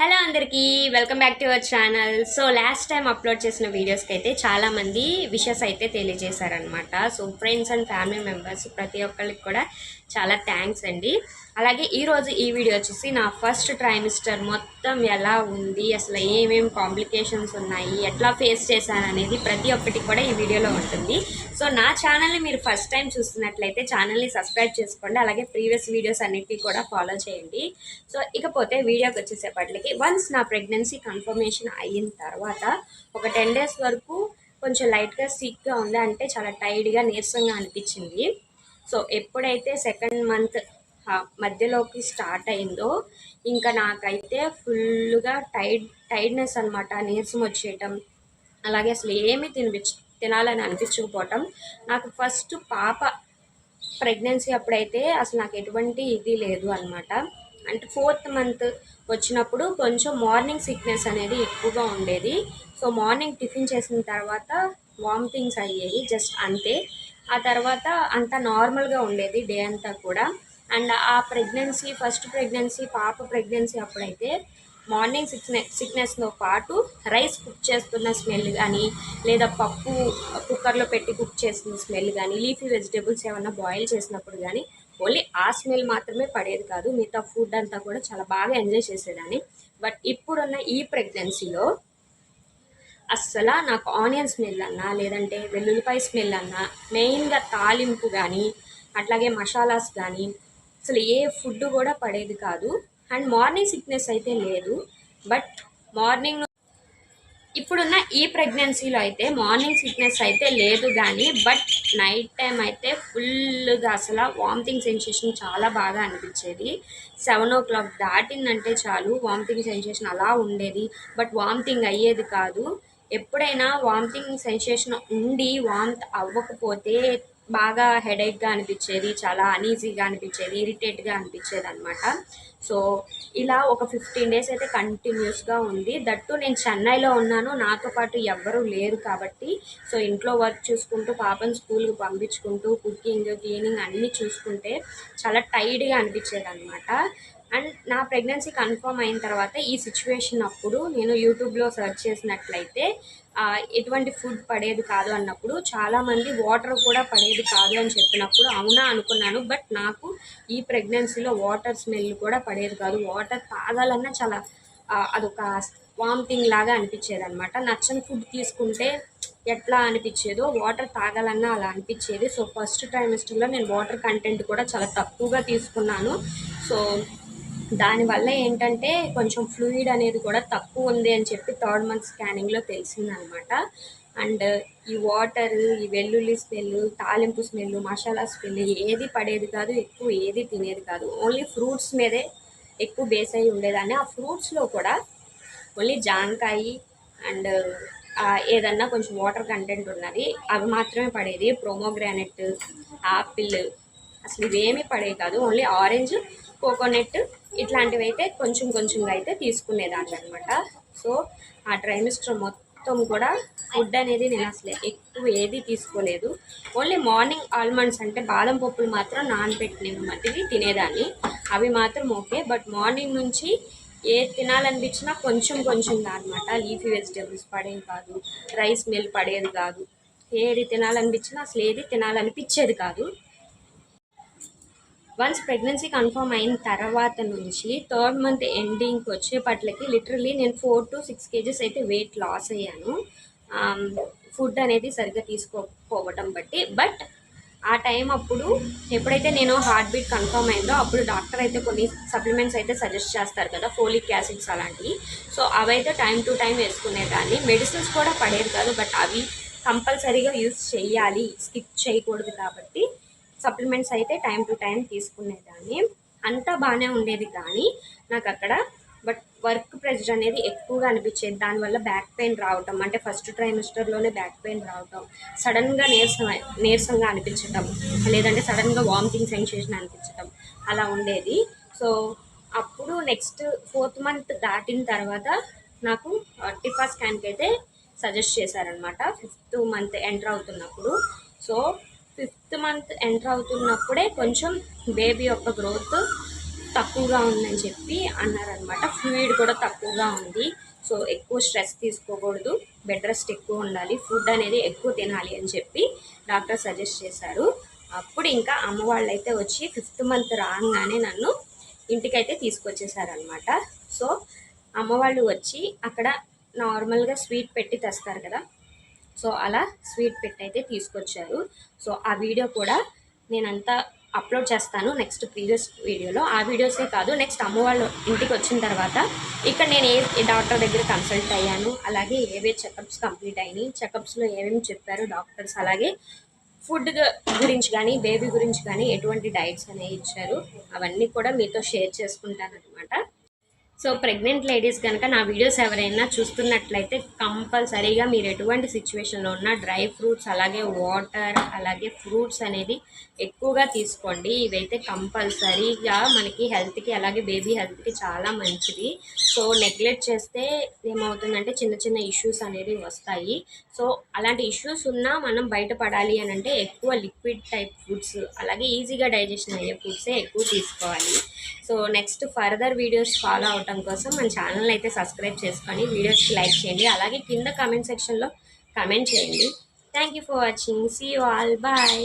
Hello అందరికీ welcome back to our channel so last time upload చేసిన వీడియోస్కి అయితే చాలామంది విషెస్ అయితే తెలియజేశారనమాట so friends and family members ప్రతి ఒక్కరికి కూడా చాలా థ్యాంక్స్ అండి. అలాగే ఈరోజు ఈ వీడియో వచ్చేసి నా ఫస్ట్ ట్రైమిస్టర్ మొత్తం ఎలా ఉంది? అసలు ఏమేమి కాంప్లికేషన్స్ ఉన్నాయి? ఎట్లా ఫేస్ చేశాను అనేది ప్రతి ఒక్కటి కూడా ఈ వీడియోలో ఉంటుంది. సో నా ఛానల్ని మీరు ఫస్ట్ టైం చూస్తున్నట్లయితే ఛానల్ని సబ్స్క్రైబ్ చేసుకోండి. అలాగే ప్రీవియస్ వీడియోస్ అన్నిటికీ కూడా ఫాలో చేయండి. సో ఇకపోతే వీడియోకి వచ్చేసేపట్లకి వన్స్ నా ప్రెగ్నెన్సీ కన్ఫర్మేషన్ అయిన తర్వాత ఒక టెన్ డేస్ వరకు కొంచెం లైట్గా సిక్గా ఉంది అంటే చాలా టైర్డ్గా నీరసంగా అనిపించింది. సో ఎప్పుడైతే సెకండ్ మంత్ మధ్యలోకి స్టార్ట్ అయిందో ఇంకా నాకైతే ఫుల్గా టైడ్ టైర్డ్నెస్ అనమాట నీరసం వచ్చేయటం. అలాగే అసలు ఏమీ తినిపించ తినాలని అనిపించకపోవటం. నాకు ఫస్ట్ పాప ప్రెగ్నెన్సీ అప్పుడైతే అసలు నాకు ఎటువంటి ఇది లేదు అనమాట అంటే ఫోర్త్ మంత్ వచ్చినప్పుడు కొంచెం మార్నింగ్ సిక్నెస్ అనేది ఎక్కువగా ఉండేది. సో మార్నింగ్ టిఫిన్ చేసిన తర్వాత వామిటింగ్స్ అయ్యేవి జస్ట్ అంతే. ఆ తర్వాత అంతా నార్మల్గా ఉండేది డే అంతా కూడా. అండ్ ఆ ప్రెగ్నెన్సీ ఫస్ట్ ప్రెగ్నెన్సీ పాప ప్రెగ్నెన్సీ అప్పుడైతే మార్నింగ్ సిక్నెస్ సిక్నెస్తో పాటు రైస్ కుక్ చేస్తున్న స్మెల్ కానీ లేదా పప్పు కుక్కర్లో పెట్టి కుక్ చేసిన స్మెల్ కానీ లీఫీ వెజిటేబుల్స్ ఏమైనా బాయిల్ చేసినప్పుడు కానీ ఓన్లీ ఆ స్మెల్ మాత్రమే పడేది కాదు మిగతా ఫుడ్ అంతా కూడా చాలా బాగా ఎంజాయ్ చేసేదాన్ని. బట్ ఇప్పుడున్న ఈ ప్రెగ్నెన్సీలో అస్సలు నాకు ఆనియన్ స్మెల్ అన్నా లేదంటే వెల్లుల్లిపాయ స్మెల్ అన్నా మెయిన్గా తాలింపు కానీ అట్లాగే మసాలాస్ కానీ అసలు ఏ ఫుడ్ కూడా పడేది కాదు. అండ్ మార్నింగ్ సిక్నెస్ అయితే లేదు బట్ మార్నింగ్ ఇప్పుడున్న ఈ ప్రెగ్నెన్సీలో అయితే మార్నింగ్ సిక్నెస్ అయితే లేదు కానీ బట్ నైట్ టైం అయితే ఫుల్గా అసలు వామిటింగ్ సెన్సేషన్ చాలా బాగా అనిపించేది. సెవెన్ ఓ క్లాక్ దాటిందంటే చాలు వామిటింగ్ సెన్సేషన్ అలా ఉండేది. బట్ వామిటింగ్ అయ్యేది కాదు. ఎప్పుడైనా వామిటింగ్ సెన్సేషన్ ఉండి వామిట్ అవ్వకపోతే బాగా హెడేక్గా అనిపించేది చాలా అనీజీగా అనిపించేది ఇరిటేట్గా అనిపించేది అనమాట సో ఇలా ఒక ఫిఫ్టీన్ డేస్ అయితే కంటిన్యూస్గా ఉంది. దట్టు నేను చెన్నైలో ఉన్నాను. నాతో పాటు ఎవ్వరూ లేరు కాబట్టి సో ఇంట్లో వర్క్ చూసుకుంటూ పాపను స్కూల్కి పంపించుకుంటూ కుకింగ్ క్లీనింగ్ అన్నీ చూసుకుంటే చాలా టైడ్గా అనిపించేది అనమాట అండ్ నా ప్రెగ్నెన్సీ కన్ఫర్మ్ అయిన తర్వాత ఈ సిచ్యువేషన్ అప్పుడు నేను యూట్యూబ్లో సెర్చ్ చేసినట్లయితే ఎటువంటి ఫుడ్ పడేది కాదు అన్నప్పుడు చాలామంది వాటర్ కూడా పడేది కాదు అని చెప్పినప్పుడు అవునా అనుకున్నాను. బట్ నాకు ఈ ప్రెగ్నెన్సీలో వాటర్ స్మెల్ కూడా పడేది కాదు. వాటర్ తాగాలన్నా చాలా అదొక వామిటింగ్ లాగా అనిపించేది అనమాట నచ్చని ఫుడ్ తీసుకుంటే ఎట్లా అనిపించేదో వాటర్ తాగాలన్నా అలా అనిపించేది. సో ఫస్ట్ ట్రైమిస్టర్లో నేను వాటర్ కంటెంట్ కూడా చాలా తక్కువగా తీసుకున్నాను. సో దానివల్ల ఏంటంటే కొంచెం ఫ్లూయిడ్ అనేది కూడా తక్కువ ఉంది అని చెప్పి థర్డ్ మంత్ స్కానింగ్లో తెలిసిందనమాట. అండ్ ఈ వాటర్ ఈ వెల్లుల్లి స్మెల్ తాలింపు స్మెల్ మసాలా స్మెల్ ఏది పడేది కాదు ఎక్కువ ఏది తినేది కాదు. ఓన్లీ ఫ్రూట్స్ మీదే ఎక్కువ బేస్ అయి ఉండేదాన్ని. ఆ ఫ్రూట్స్లో కూడా ఓన్లీ జాంకాయ అండ్ ఏదన్నా కొంచెం వాటర్ కంటెంట్ ఉన్నది అవి మాత్రమే పడేది. ప్రోమోగ్రానెట్ యాపిల్ అసలు ఇవేమీ పడేవి కాదు. ఓన్లీ ఆరెంజ్ కోకోనట్ ఇట్లాంటివి అయితే కొంచెం కొంచెంగా అయితే తీసుకునేదాన్ని అనమాట సో ఆ ట్రైమిస్టర్ మొత్తం కూడా ఫుడ్ అనేది నేను అసలు ఎక్కువ ఏది తీసుకోలేదు. ఓన్లీ మార్నింగ్ ఆల్మండ్స్ అంటే బాదం పప్పులు మాత్రం నానబెట్టినవి మట్టివి తినేదాన్ని. అవి మాత్రం ఓకే బట్ మార్నింగ్ నుంచి ఏ తినాలనిపించినా కొంచెం కొంచెంగా అనమాట లీఫీ వెజిటేబుల్స్ పడేది కాదు రైస్ మిల్ పడేది కాదు. ఏది తినాలనిపించినా అసలు ఏది తినాలనిపించేది కాదు. వన్స్ ప్రెగ్నెన్సీ కన్ఫర్మ్ అయిన తర్వాత నుంచి థర్డ్ మంత్ ఎండింగ్కి వచ్చేపట్లకి లిటరలీ నేను ఫోర్ టు సిక్స్ కేజెస్ అయితే వెయిట్ లాస్ అయ్యాను. ఫుడ్ అనేది సరిగ్గా తీసుకోకపోవటం బట్టి. బట్ ఆ టైం అప్పుడు ఎప్పుడైతే నేను హార్ట్ బీట్ కన్ఫర్మ్ అయిందో అప్పుడు డాక్టర్ అయితే కొన్ని సప్లిమెంట్స్ అయితే సజెస్ట్ చేస్తారు కదా ఫోలిక్ యాసిడ్స్ అలాంటివి. సో అవైతే టైం టు టైం వేసుకునేదాన్ని. మెడిసిన్స్ కూడా పడేది కాదు బట్ అవి కంపల్సరీగా యూస్ చేయాలి స్కిప్ చేయకూడదు కాబట్టి సప్లిమెంట్స్ అయితే టైం టు టైం తీసుకునేదాన్ని. అంతా బాగానే ఉండేది కానీ నాకు అక్కడ బట్ వర్క్ ప్రెషర్ అనేది ఎక్కువగా అనిపించేది. దానివల్ల బ్యాక్ పెయిన్ రావటం అంటే ఫస్ట్ ట్రైమిస్టర్లోనే బ్యాక్ పెయిన్ రావటం సడన్గా నీరసం నీరసంగా అనిపించటం లేదంటే సడన్గా వామిటింగ్ సెన్సేషన్ అనిపించటం అలా ఉండేది. సో అప్పుడు నెక్స్ట్ ఫోర్త్ మంత్ దాటిన తర్వాత నాకు టిఫా స్కాన్కి అయితే సజెస్ట్ చేశారనమాట ఫిఫ్త్ మంత్ ఎంటర్ అవుతున్నప్పుడు. సో ఫిఫ్త్ మంత్ ఎంటర్ అవుతున్నప్పుడే కొంచెం బేబీ యొక్క గ్రోత్ తక్కువగా ఉందని చెప్పి అన్నారనమాట. ఫ్లూయిడ్ కూడా తక్కువగా ఉంది. సో ఎక్కువ స్ట్రెస్ తీసుకోకూడదు. బెడ్ రెస్ట్ ఎక్కువ ఉండాలి. ఫుడ్ అనేది ఎక్కువ తినాలి అని చెప్పి డాక్టర్ సజెస్ట్ చేశారు. అప్పుడు ఇంకా అమ్మ వాళ్ళు అయితే వచ్చి ఫిఫ్త్ మంత్ రాగానే నన్ను ఇంటికైతే తీసుకొచ్చేసారనమాట. సో అమ్మ వాళ్ళు వచ్చి అక్కడ నార్మల్గా స్వీట్ పెట్టి తెస్తారు కదా సో అలా స్వీట్ పెట్టి అయితే తీసుకొచ్చారు. సో ఆ వీడియో కూడా నేనంతా అప్లోడ్ చేస్తాను నెక్స్ట్ ప్రీవియస్ వీడియోలో. ఆ వీడియోసే కాదు నెక్స్ట్ అమ్మ వాళ్ళు ఇంటికి వచ్చిన తర్వాత ఇక్కడ నేను ఏ డాక్టర్ దగ్గర కన్సల్ట్ అయ్యాను అలాగే ఏవే చెకప్స్ కంప్లీట్ అయినాయి చెకప్స్లో ఏమేమి చెప్పారు డాక్టర్స్ అలాగే ఫుడ్ గురించి కానీ బేబీ గురించి కానీ ఎటువంటి డైట్స్ అనేవి ఇచ్చారు అవన్నీ కూడా మీతో షేర్ చేసుకుంటాను అనమాట సో ప్రెగ్నెంట్ లేడీస్ కనుక నా వీడియోస్ ఎవరైనా చూస్తున్నట్లయితే కంపల్సరీగా మీరు ఎటువంటి సిచ్యువేషన్లో ఉన్నా డ్రై ఫ్రూట్స్ అలాగే వాటర్ అలాగే ఫ్రూట్స్ అనేది ఎక్కువగా తీసుకోండి. ఇవైతే కంపల్సరీగా మనకి హెల్త్కి అలాగే బేబీ హెల్త్కి చాలా మంచిది. సో నెగ్లెక్ట్ చేస్తే ఏమవుతుందంటే చిన్న చిన్న ఇష్యూస్ అనేవి వస్తాయి. సో అలాంటి ఇష్యూస్ ఉన్నా మనం బయటపడాలి అని అంటే ఎక్కువ లిక్విడ్ టైప్ ఫుడ్స్ అలాగే ఈజీగా డైజెషన్ అయ్యే ఫుడ్సే ఎక్కువ తీసుకోవాలి. So next further videos follow అవటం కోసం మన ఛానల్ అయితే సబ్స్క్రైబ్ చేసుకొని వీడియోస్కి లైక్ చేయండి. అలాగే కింద కామెంట్ సెక్షన్లో కమెంట్ చేయండి. Thank you for watching see you all bye